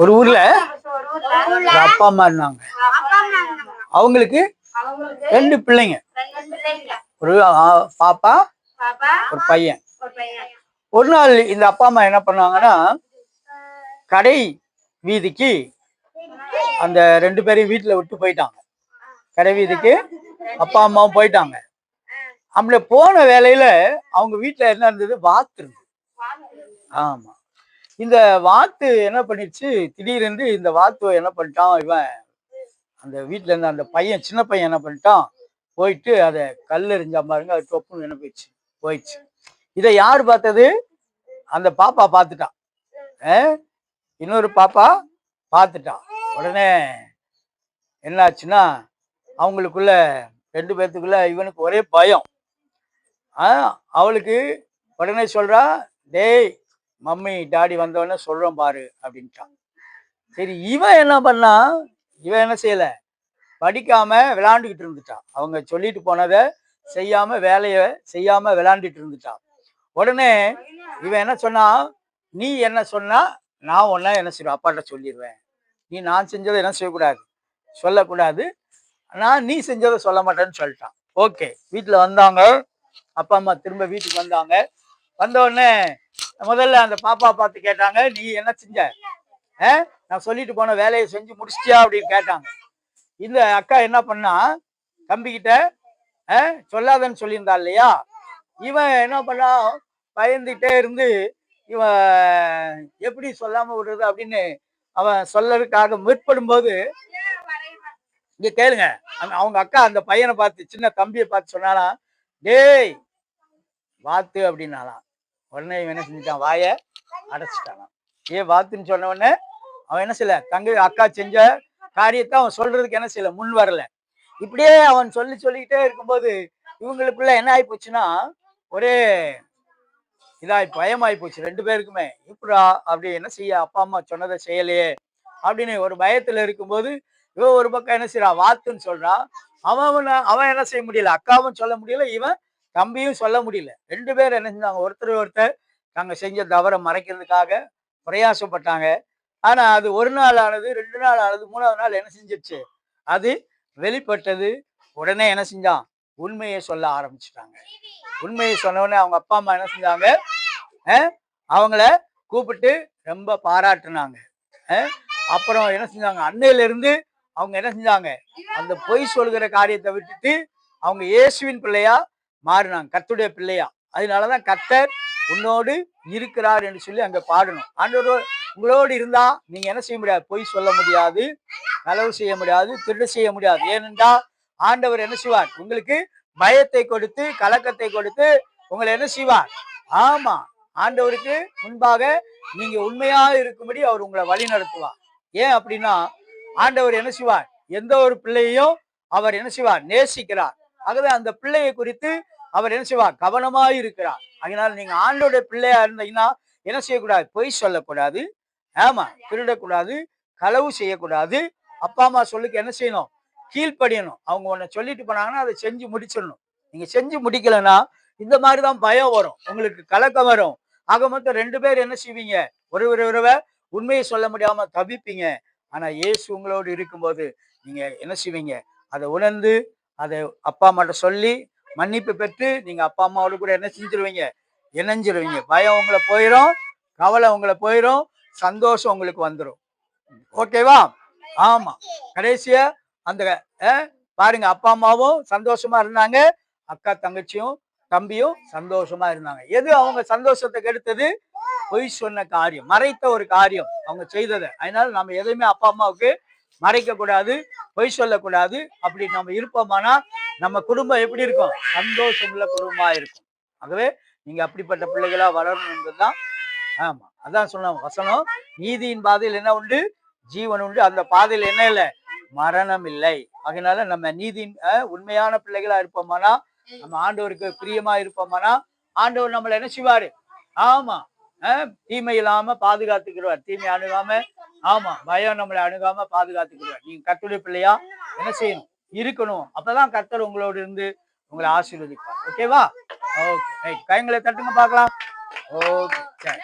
ஒரு ஊர்ல ஒரு அப்பா அம்மா இருந்தாங்க. அவங்களுக்கு ரெண்டு பிள்ளைங்க. ஒரு பாப்பா ஒரு பையன். ஒரு நாள் இந்த அப்பா அம்மா என்ன பண்ணாங்கன்னா கடை வீதிக்கு அந்த ரெண்டு பேரையும் வீட்டுல விட்டு போயிட்டாங்க. கடை வீதிக்கு அப்பா அம்மாவும் போயிட்டாங்க. அப்படி போன வேலையில அவங்க வீட்டுல என்ன இருந்தது? வாத்து இருந்தது. ஆமா. இந்த வாத்து என்ன பண்ணிடுச்சு திடீரென்று இந்த வாத்து என்ன பண்ணிட்டான் இவன்? அந்த வீட்டுல இருந்த அந்த பையன் சின்ன பையன் என்ன பண்ணிட்டான்? போயிட்டு அதை கல் எறிஞ்சா பாருங்க அது தொப்புன்னு என்ன போயிடுச்சு போயிடுச்சு. இதை யார் பார்த்தது? அந்த பாப்பா பார்த்துட்டான் இன்னொரு பாப்பா பார்த்துட்டான் உடனே என்னாச்சுன்னா அவங்களுக்குள்ள ரெண்டு பேர்த்துக்குள்ள இவனுக்கு ஒரே பயம். ஆ? அவளுக்கு உடனே சொல்றா டேய் மம்மி டாடி வந்தவொடனே சொல்கிறோம் பாரு அப்படின்ட்டான். சரி இவன் என்ன பண்ணா இவன் என்ன செய்யலை? படிக்காமல் விளாண்டுக்கிட்டு இருந்துட்டான். அவங்க சொல்லிட்டு போனதை செய்யாமல் வேலையை செய்யாமல் விளாண்டுட்டு இருந்துட்டான். உடனே இவன் என்ன சொன்னா நீ என்ன சொன்னா நான் ஒன்றா என்ன செய்வேன்? அப்பாட்ட சொல்லிடுவேன் நீ நான் செஞ்சதை என்ன செய்யக்கூடாது. சொல்லக்கூடாது. நான் நீ செஞ்சதை சொல்ல மாட்டேன்னு சொல்லிட்டான். ஓகே வீட்டில் வந்தாங்க. அப்பா அம்மா திரும்ப வீட்டுக்கு வந்தாங்க. வந்த உடனே முதல்ல அந்த பாப்பா பார்த்து கேட்டாங்க நீ என்ன செஞ்ச? ஆ? நான் சொல்லிட்டு போன வேலையை செஞ்சு முடிச்சிட்டியா? அப்படின்னு கேட்டாங்க. இந்த அக்கா என்ன பண்ணா தம்பிக்கிட்ட ஆ, சொல்லாதன்னு சொல்லியிருந்தா இல்லையா? இவன் என்ன பண்ணா பயந்துகிட்டே இருந்து இவன் எப்படி சொல்லாம விடுறது? அப்படின்னு அவன் சொல்லறதுக்காக முற்படும் போது இங்க கேளுங்க. அவங்க அக்கா அந்த பையனை பார்த்து சின்ன தம்பியை பார்த்து சொன்னாலாம் டேய் வாத்து அப்படின்னாலாம் உடனே இவன் என்ன செஞ்சுட்டான்? வாயை அடைச்சிட்டானான் ஏன் வாத்துன்னு சொன்ன உடனே அவன் என்ன செய்யல? தங்க அக்கா செஞ்ச காரியத்தை அவன் சொல்றதுக்கு என்ன செய்யல? முன் வரல. இப்படியே அவன் சொல்லி சொல்லிக்கிட்டே இருக்கும்போது இவங்களுக்குள்ள என்ன ஆகி போச்சுன்னா ஒரே இதாய் பயமாயி போச்சு ரெண்டு பேருக்குமே. இப்படா அப்படி என்ன செய்ய? அப்பா அம்மா சொன்னதை செய்யலையே அப்படின்னு ஒரு பயத்துல இருக்கும்போது இவன் ஒரு பக்கம் என்ன செய்யறான்? வாத்துன்னு சொல்றான். அவன் அவன் என்ன செய்ய முடியல? அக்காவும் சொல்ல முடியல. இவன் தம்பியும் சொல்ல முடியல. ரெண்டு பேர் என்ன செஞ்சாங்க? ஒருத்தர் ஒருத்தர் நாங்கள் செஞ்ச தவறை மறைக்கிறதுக்காக பிரயாசப்பட்டாங்க. ஆனால் அது ஒரு நாள் ஆனது ரெண்டு நாள் ஆனது மூணாவது நாள் என்ன செஞ்சிருச்சு? அது வெளிப்பட்டது. உடனே என்ன செஞ்சான்? உண்மையை சொல்ல ஆரம்பிச்சிட்டாங்க. உண்மையை சொன்ன அவங்க அப்பா அம்மா என்ன செஞ்சாங்க? அவங்கள கூப்பிட்டு ரொம்ப பாராட்டுனாங்க. அப்புறம் என்ன செஞ்சாங்க? அன்னையிலிருந்து அவங்க என்ன செஞ்சாங்க? அந்த பொய் சொல்கிற காரியத்தை விட்டுட்டு அவங்க இயேசுவின் பிள்ளையா மாறினாங்க. கத்துடைய பிள்ளையா. அதனாலதான் கர்த்தர் உன்னோடு இருக்கிறார் என்று சொல்லி அங்க பாடணும். ஆண்டவர் உங்களோடு இருந்தா நீங்க என்ன செய்ய முடியாது? பொய் சொல்ல முடியாது களவு செய்ய முடியாது திருட செய்ய முடியாது. ஏனென்றால் ஆண்டவர் என்ன செய்வார்? உங்களுக்கு பயத்தை கொடுத்து கலக்கத்தை கொடுத்து உங்களை என்ன செய்வார்? ஆமா ஆண்டவருக்கு முன்பாக நீங்க உண்மையா இருக்கும்படி அவர் உங்களை வழி நடத்துவார். ஏன் அப்படின்னா ஆண்டவர் என்ன செய்வார்? எந்த ஒரு பிள்ளையையும் அவர் என்ன செய்வார்? நேசிக்கிறார். ஆகவே அந்த பிள்ளையை குறித்து அவர் என்ன செய்வார்? கவனமாக இருக்கிறார். அதனால நீங்க ஆண்டோடைய பிள்ளையா இருந்தீங்கன்னா என்ன செய்யக்கூடாது? பொய் சொல்லக்கூடாது. ஆமா திருடக்கூடாது. களவு செய்யக்கூடாது. அப்பா அம்மா சொல்லுக்கு என்ன செய்யணும்? கீழ்ப்படியணும். அவங்க உன்னை சொல்லிட்டு போனாங்கன்னா அதை செஞ்சு முடிச்சிடணும். நீங்க செஞ்சு முடிக்கலைன்னா இந்த மாதிரி தான் பயம் வரும். உங்களுக்கு கலக்கம் வரும். ஆக மொத்தம் ரெண்டு பேர் என்ன செய்வீங்க? ஒரு ஒரு உண்மையை சொல்ல முடியாம தவிப்பீங்க. ஆனா இயேசு உங்களோடு இருக்கும்போது நீங்க என்ன செய்வீங்க? அதை உணர்ந்து அதை அப்பா அம்மாட்ட சொல்லி மன்னிப்பு பெற்று நீங்கள் அப்பா அம்மாவோட கூட என்ன செஞ்சிருவீங்க? இணைஞ்சிருவீங்க. பயம் உங்களை போயிடும் கவலை உங்களை போயிடும் சந்தோஷம் உங்களுக்கு வந்துடும் ஓகேவா? ஆமா. கடைசியா அந்த பாருங்க அப்பா அம்மாவும் சந்தோஷமா இருந்தாங்க. அக்கா தங்கச்சியும் தம்பியும் சந்தோஷமா இருந்தாங்க. எது அவங்க சந்தோஷத்தை கெடுத்தது? பொய் சொன்ன காரியம் மறைத்த ஒரு காரியம் அவங்க செய்ததை. அதனால நம்ம எதையுமே அப்பா அம்மாவுக்கு மறைக்க கூடாது பொய் சொல்லக்கூடாது. அப்படி நம்ம இருப்போமானா நம்ம குடும்பம் எப்படி இருக்கும்? சந்தோஷமுள்ள குடும்பமா இருக்கும். ஆகவே நீங்க அப்படிப்பட்ட பிள்ளைகளா வளரணும் என்பதுதான். ஆமா அதான் சொன்ன வசனம். நீதியின் பாதையில் என்ன உண்டு? ஜீவன் உண்டு. அந்த பாதையில் என்ன இல்லை? மரணம் இல்லை. அதனால நம்ம நீதியின் உண்மையான பிள்ளைகளா இருப்போமானா நம்ம ஆண்டவருக்கு பிரியமா இருப்போமானா ஆண்டவர் நம்மளை என்ன செய்வாரு ஆமா தீமை இல்லாம பாதுகாத்துக்கிறவர் தீமை அணுகாம ஆமா பயம் நம்மளை அணுகாம பாதுகாத்துக்கிடுவேன் நீங்க கத்துடைய பிள்ளையா? என்ன செய்யணும்? இருக்கணும். அப்பதான் கர்த்தர் உங்களோட இருந்து உங்களை ஆசீர்வதிப்பார். ஓகேவா ஓகே ரைட் கைங்களை தட்டுங்க பார்க்கலாம். ஓகே சரி.